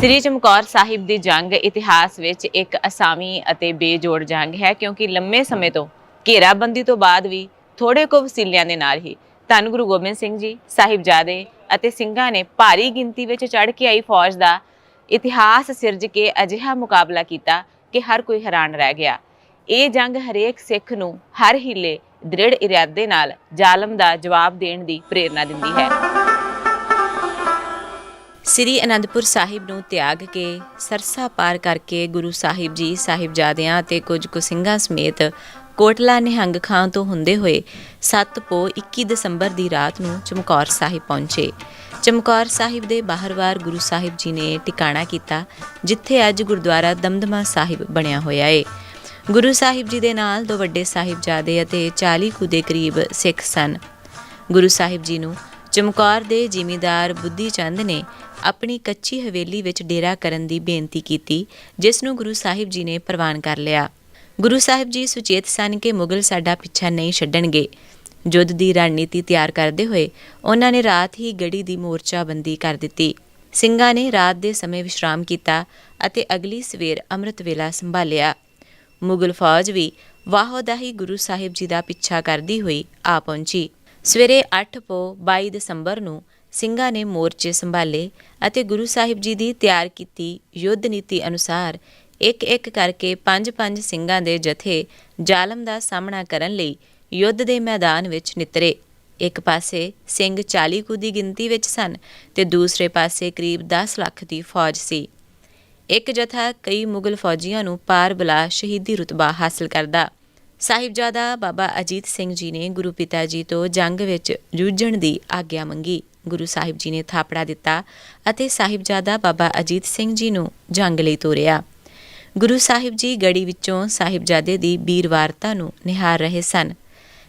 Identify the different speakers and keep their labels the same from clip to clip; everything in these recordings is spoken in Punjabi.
Speaker 1: ਸ੍ਰੀ ਚਮਕੌਰ ਸਾਹਿਬ ਦੀ ਜੰਗ ਇਤਿਹਾਸ ਵਿੱਚ ਇੱਕ ਅਸਾਮੀ ਅਤੇ ਬੇਜੋੜ ਜੰਗ ਹੈ, ਕਿਉਂਕਿ ਲੰਮੇ ਸਮੇਂ ਤੋਂ ਘੇਰਾਬੰਦੀ ਤੋਂ ਬਾਅਦ ਵੀ ਥੋੜੇ ਕੁ ਵਸੀਲਿਆਂ ਦੇ ਨਾਲ ਹੀ ਧੰਨ ਗੁਰੂ ਗੋਬਿੰਦ ਸਿੰਘ ਜੀ, ਸਾਹਿਬਜ਼ਾਦੇ ਅਤੇ ਸਿੰਘਾਂ ਨੇ ਭਾਰੀ ਗਿਣਤੀ ਵਿੱਚ ਚੜ੍ਹ ਕੇ ਆਈ ਫੌਜ ਦਾ ਇਤਿਹਾਸ ਸਿਰਜ ਕੇ ਅਜਿਹਾ ਮੁਕਾਬਲਾ ਕੀਤਾ ਕਿ ਹਰ ਕੋਈ ਹੈਰਾਨ ਰਹਿ ਗਿਆ। ਇਹ ਜੰਗ ਹਰੇਕ ਸਿੱਖ ਨੂੰ ਹਰ ਹੀਲੇ ਦ੍ਰਿੜ ਇਰਾਦੇ ਨਾਲ ਜ਼ਾਲਮ ਦਾ ਜਵਾਬ ਦੇਣ ਦੀ ਪ੍ਰੇਰਣਾ ਦਿੰਦੀ ਹੈ। ਸ੍ਰੀ ਅਨੰਦਪੁਰ ਸਾਹਿਬ ਨੂੰ ਤਿਆਗ ਕੇ ਸਰਸਾ ਪਾਰ ਕਰਕੇ ਗੁਰੂ ਸਾਹਿਬ ਜੀ, ਸਾਹਿਬਜ਼ਾਦਿਆਂ ਅਤੇ ਕੁਝ ਕੁ ਸਿੰਘਾਂ ਸਮੇਤ ਕੋਟਲਾ ਨਿਹੰਗ ਖਾਂ ਤੋਂ ਹੁੰਦੇ ਹੋਏ 7 ਪੋ 21 ਦਸੰਬਰ ਦੀ ਰਾਤ ਨੂੰ ਚਮਕੌਰ ਸਾਹਿਬ ਪਹੁੰਚੇ। ਚਮਕੌਰ ਸਾਹਿਬ ਦੇ ਬਾਹਰਵਾਰ ਗੁਰੂ ਸਾਹਿਬ ਜੀ ਨੇ ਟਿਕਾਣਾ ਕੀਤਾ, ਜਿੱਥੇ ਅੱਜ ਗੁਰਦੁਆਰਾ ਦਮਦਮਾ ਸਾਹਿਬ ਬਣਿਆ ਹੋਇਆ ਏ। ਗੁਰੂ ਸਾਹਿਬ ਜੀ ਦੇ ਨਾਲ ਦੋ ਵੱਡੇ ਸਾਹਿਬਜ਼ਾਦੇ ਅਤੇ 40 ਕੁ ਦੇ ਕਰੀਬ ਸਿੱਖ ਸਨ। ਗੁਰੂ ਸਾਹਿਬ ਜੀ ਨੂੰ ਚਮਕੌਰ ਦੇ ਜ਼ਿਮੀਂਦਾਰ ਬੁੱਧੀ ਚੰਦ ਨੇ ਆਪਣੀ ਕੱਚੀ ਹਵੇਲੀ ਵਿੱਚ ਡੇਰਾ ਕਰਨ ਦੀ ਬੇਨਤੀ ਕੀਤੀ, ਜਿਸ ਨੂੰ ਗੁਰੂ ਸਾਹਿਬ ਜੀ ਨੇ ਪ੍ਰਵਾਨ ਕਰ ਲਿਆ। ਗੁਰੂ ਸਾਹਿਬ ਜੀ ਸੁਚੇਤ ਸਨ ਕਿ ਮੁਗਲ ਸਾਡਾ ਪਿੱਛਾ ਨਹੀਂ ਛੱਡਣਗੇ। ਜੁੱਧ ਦੀ ਰਣਨੀਤੀ ਤਿਆਰ ਕਰਦੇ ਹੋਏ ਉਹਨਾਂ ਨੇ ਰਾਤ ਹੀ ਗੜੀ ਦੀ ਮੋਰਚਾਬੰਦੀ ਕਰ ਦਿੱਤੀ। ਸਿੰਘਾਂ ਨੇ ਰਾਤ ਦੇ ਸਮੇਂ ਵਿਸ਼ਰਾਮ ਕੀਤਾ ਅਤੇ ਅਗਲੀ ਸਵੇਰ ਅੰਮ੍ਰਿਤ ਵੇਲਾ ਸੰਭਾਲਿਆ। ਮੁਗਲ ਫੌਜ ਵੀ ਵਾਹੋ ਹੀ ਗੁਰੂ ਸਾਹਿਬ ਜੀ ਦਾ ਪਿੱਛਾ ਕਰਦੀ ਹੋਈ ਆ ਪਹੁੰਚੀ। ਸਵੇਰੇ 8 ਪੋ 22 ਦਸੰਬਰ ਨੂੰ ਸਿੰਘਾਂ ਨੇ ਮੋਰਚੇ ਸੰਭਾਲੇ ਅਤੇ ਗੁਰੂ ਸਾਹਿਬ ਜੀ ਦੀ ਤਿਆਰ ਕੀਤੀ ਯੁੱਧ ਨੀਤੀ ਅਨੁਸਾਰ ਇੱਕ ਇੱਕ ਕਰਕੇ ਪੰਜ ਪੰਜ ਸਿੰਘਾਂ ਦੇ ਜਥੇ ਜ਼ਾਲਮ ਦਾ ਸਾਹਮਣਾ ਕਰਨ ਲਈ ਯੁੱਧ ਦੇ ਮੈਦਾਨ ਵਿੱਚ ਨਿਤਰੇ। ਇੱਕ ਪਾਸੇ ਸਿੰਘ 40 ਕੁ ਦੀ ਗਿਣਤੀ ਵਿੱਚ ਸਨ ਤੇ ਦੂਸਰੇ ਪਾਸੇ ਕਰੀਬ 10 ਲੱਖ ਦੀ ਫੌਜ ਸੀ। ਇੱਕ ਜਥਾ ਕਈ ਮੁਗਲ ਫੌਜੀਆਂ ਨੂੰ ਪਾਰ ਬੁਲਾ ਸ਼ਹੀਦੀ ਰੁਤਬਾ ਹਾਸਲ ਕਰਦਾ। ਸਾਹਿਬਜ਼ਾਦਾ ਬਾਬਾ ਅਜੀਤ ਸਿੰਘ ਜੀ ਨੇ ਗੁਰੂ ਪਿਤਾ ਜੀ ਤੋਂ ਜੰਗ ਵਿੱਚ ਜੂਝਣ ਦੀ ਆਗਿਆ ਮੰਗੀ। ਗੁਰੂ ਸਾਹਿਬ ਜੀ ਨੇ ਥਾਪੜਾ ਦਿੱਤਾ ਅਤੇ ਸਾਹਿਬਜ਼ਾਦਾ ਬਾਬਾ ਅਜੀਤ ਸਿੰਘ ਜੀ ਨੂੰ ਜੰਗ ਲਈ ਤੋਰਿਆ। ਗੁਰੂ ਸਾਹਿਬ ਜੀ ਗੜੀ ਵਿੱਚੋਂ ਸਾਹਿਬਜ਼ਾਦੇ ਦੀ ਬੀਰਵਾਰਤਾ ਨੂੰ ਨਿਹਾਰ ਰਹੇ ਸਨ।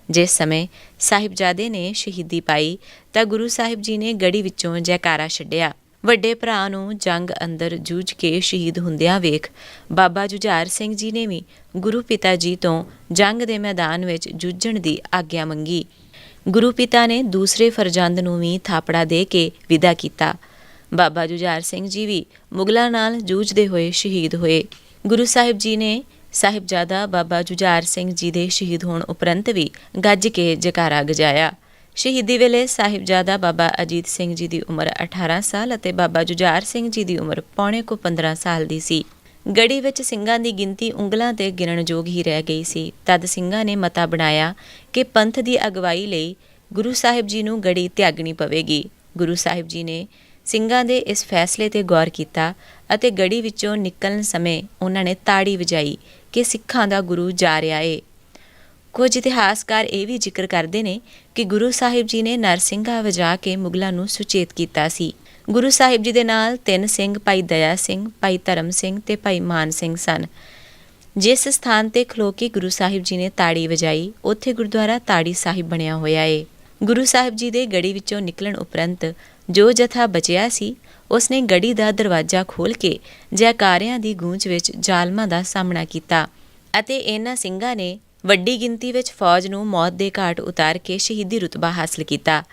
Speaker 1: ਜਿਸ ਸਮੇਂ ਸਾਹਿਬਜ਼ਾਦੇ ਨੇ ਸ਼ਹੀਦੀ ਪਾਈ ਤਾਂ ਗੁਰੂ ਸਾਹਿਬ ਜੀ ਨੇ ਗੜੀ ਵਿੱਚੋਂ ਜੈਕਾਰਾ ਛੱਡਿਆ। ਵੱਡੇ ਭਰਾ ਨੂੰ ਜੰਗ ਅੰਦਰ ਜੂਝ ਕੇ ਸ਼ਹੀਦ ਹੁੰਦਿਆਂ ਵੇਖ ਬਾਬਾ ਜੁਝਾਰ ਸਿੰਘ ਜੀ ਨੇ ਵੀ ਗੁਰੂ ਪਿਤਾ ਜੀ ਤੋਂ ਜੰਗ ਦੇ ਮੈਦਾਨ ਵਿੱਚ ਜੂਝਣ ਦੀ ਆਗਿਆ ਮੰਗੀ। ਗੁਰੂ ਪਿਤਾ ਨੇ ਦੂਸਰੇ ਫਰਜ਼ੰਦ ਨੂੰ ਵੀ ਥਾਪੜਾ ਦੇ ਕੇ ਵਿਦਾ ਕੀਤਾ। ਬਾਬਾ ਜੁਝਾਰ ਸਿੰਘ ਜੀ ਵੀ ਮੁਗਲਾਂ ਨਾਲ ਜੂਝਦੇ ਹੋਏ ਸ਼ਹੀਦ ਹੋਏ। ਗੁਰੂ ਸਾਹਿਬ ਜੀ ਨੇ ਸਾਹਿਬਜ਼ਾਦਾ ਬਾਬਾ ਜੁਝਾਰ ਸਿੰਘ ਜੀ ਦੇ ਸ਼ਹੀਦ ਹੋਣ ਉਪਰੰਤ ਵੀ ਗੱਜ ਕੇ ਜਕਾਰਾ ਗਜਾਇਆ। ਸ਼ਹੀਦੀ ਵੇਲੇ ਸਾਹਿਬਜ਼ਾਦਾ ਬਾਬਾ ਅਜੀਤ ਸਿੰਘ ਜੀ ਦੀ ਉਮਰ 18 ਸਾਲ ਅਤੇ ਬਾਬਾ ਜੁਝਾਰ ਸਿੰਘ ਜੀ ਦੀ ਉਮਰ ਪੌਣੇ ਕੋ 15 ਸਾਲ ਦੀ ਸੀ। ਗੜੀ ਵਿੱਚ ਸਿੰਘਾਂ ਦੀ ਗਿਣਤੀ ਉਂਗਲਾਂ ਤੇ ਗਿਣਨਯੋਗ ਹੀ ਰਹਿ ਗਈ ਸੀ। ਤਦ ਸਿੰਘਾਂ ਨੇ ਮਤਾ ਬਣਾਇਆ ਕਿ ਪੰਥ ਦੀ ਅਗਵਾਈ ਲਈ ਗੁਰੂ ਸਾਹਿਬ ਜੀ ਨੂੰ ਗੜੀ ਤਿਆਗਣੀ ਪਵੇਗੀ। ਗੁਰੂ ਸਾਹਿਬ ਜੀ ਨੇ ਸਿੰਘਾਂ ਦੇ ਇਸ ਫੈਸਲੇ ਤੇ ਗੌਰ ਕੀਤਾ ਅਤੇ ਗੜੀ ਵਿੱਚੋਂ ਨਿਕਲਣ ਸਮੇਂ ਉਹਨਾਂ ਨੇ ਤਾੜੀ ਵਜਾਈ ਕਿ ਸਿੱਖਾਂ ਦਾ ਗੁਰੂ ਜਾ ਰਿਹਾ ਏ। ਕੁਝ ਇਤਿਹਾਸਕਾਰ ਇਹ ਵੀ ਜ਼ਿਕਰ ਕਰਦੇ ਨੇ ਕਿ ਗੁਰੂ ਸਾਹਿਬ ਜੀ ਨੇ ਨਰਸਿੰਘਾ ਵਜਾ ਕੇ ਮੁਗਲਾਂ ਨੂੰ ਸੁਚੇਤ ਕੀਤਾ ਸੀ। ਗੁਰੂ ਸਾਹਿਬ ਜੀ ਦੇ ਨਾਲ ਤਿੰਨ ਸਿੰਘ, ਭਾਈ ਦਇਆ ਸਿੰਘ, ਭਾਈ ਧਰਮ ਸਿੰਘ ਤੇ ਭਾਈ ਮਾਨ ਸਿੰਘ ਸਨ। ਜਿਸ ਸਥਾਨ ਤੇ ਖਲੋ ਕੇ ਗੁਰੂ ਸਾਹਿਬ ਜੀ ਨੇ ਤਾੜੀ ਵਜਾਈ, ਉੱਥੇ ਗੁਰਦੁਆਰਾ ਤਾੜੀ ਸਾਹਿਬ ਬਣਿਆ ਹੋਇਆ ਏ। ਗੁਰੂ ਸਾਹਿਬ ਜੀ ਦੇ ਗੜੀ ਵਿੱਚੋਂ ਨਿਕਲਣ ਉਪਰੰਤ ਜੋ ਜਥਾ ਬਚਿਆ ਸੀ, ਉਸਨੇ ਗੜੀ ਦਾ ਦਰਵਾਜ਼ਾ ਖੋਲ ਕੇ ਜੈਕਾਰਿਆਂ ਦੀ ਗੂੰਜ ਵਿੱਚ ਜ਼ਾਲਮਾਂ ਦਾ ਸਾਹਮਣਾ ਕੀਤਾ ਅਤੇ ਇਹਨਾਂ ਸਿੰਘਾਂ ਨੇ ਵੱਡੀ ਗਿਣਤੀ ਵਿੱਚ ਫੌਜ ਨੂੰ ਮੌਤ ਦੇ ਘਾਟ ਉਤਾਰ ਕੇ ਸ਼ਹੀਦੀ ਰੁਤਬਾ ਹਾਸਲ ਕੀਤਾ।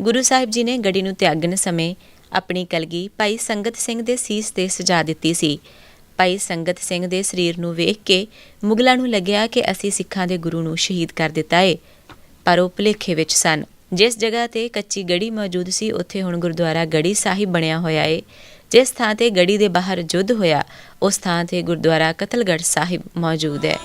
Speaker 1: ਗੁਰੂ ਸਾਹਿਬ ਜੀ ਨੇ ਗੜੀ ਨੂੰ ਤਿਆਗਣ ਸਮੇਂ ਆਪਣੀ ਕਲਗੀ ਭਾਈ ਸੰਗਤ ਸਿੰਘ ਦੇ ਸੀਸ ਤੇ ਸਜਾ ਦਿੱਤੀ ਸੀ। ਭਾਈ ਸੰਗਤ ਸਿੰਘ ਦੇ ਸਰੀਰ ਨੂੰ ਵੇਖ ਕੇ ਮੁਗਲਾਂ ਨੂੰ ਲੱਗਿਆ ਕਿ ਅਸੀਂ ਸਿੱਖਾਂ ਦੇ ਗੁਰੂ ਨੂੰ ਸ਼ਹੀਦ ਕਰ ਦਿੱਤਾ ਏ। ਪਰ ਉਹ ਭੁਲੇਖੇ ਵਿੱਚ ਸਨ। ਜਿਸ ਜਗ੍ਹਾ ਤੇ ਕੱਚੀ ਗੜੀ ਮੌਜੂਦ ਸੀ, ਉੱਥੇ ਹੁਣ ਗੁਰਦੁਆਰਾ ਗੜੀ ਸਾਹਿਬ ਬਣਿਆ ਹੋਇਆ ਏ। ਜਿਸ ਥਾਂ ਤੇ ਗੜੀ ਦੇ ਬਾਹਰ ਜੁੱਧ ਹੋਇਆ, ਉਸ ਥਾਂ ਤੇ ਗੁਰਦੁਆਰਾ ਕਤਲਗੜ੍ਹ ਸਾਹਿਬ ਮੌਜੂਦ ਹੈ।